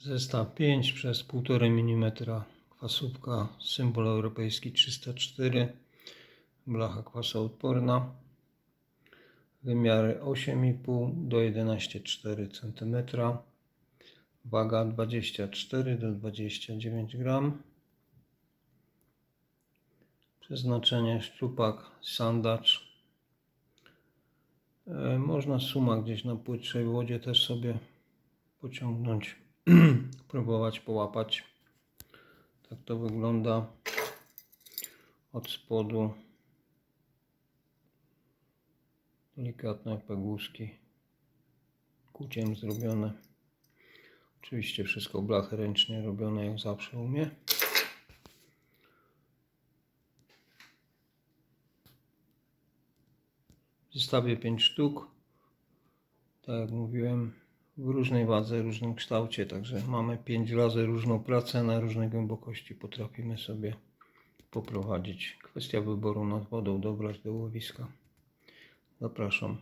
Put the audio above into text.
Zestaw 5 przez 1,5 mm kwasówka, symbol europejski 304, blacha kwasoodporna, wymiary 8,5 do 11,4 cm, waga 24 do 29 gram, przeznaczenie szczupak, sandacz, E, Można suma gdzieś na płytszej wodzie też sobie pociągnąć, próbować połapać. Tak to wygląda od spodu. Delikatne pegłuszki, kuciem zrobione. Oczywiście wszystko blachy ręcznie robione jak zawsze umie. W zestawie 5 sztuk. Tak jak mówiłem, w różnej wadze, różnym kształcie. Także mamy 5 razy różną pracę na różnej głębokości. Potrafimy sobie poprowadzić. Kwestia wyboru nad wodą, dobrać do łowiska. Zapraszam.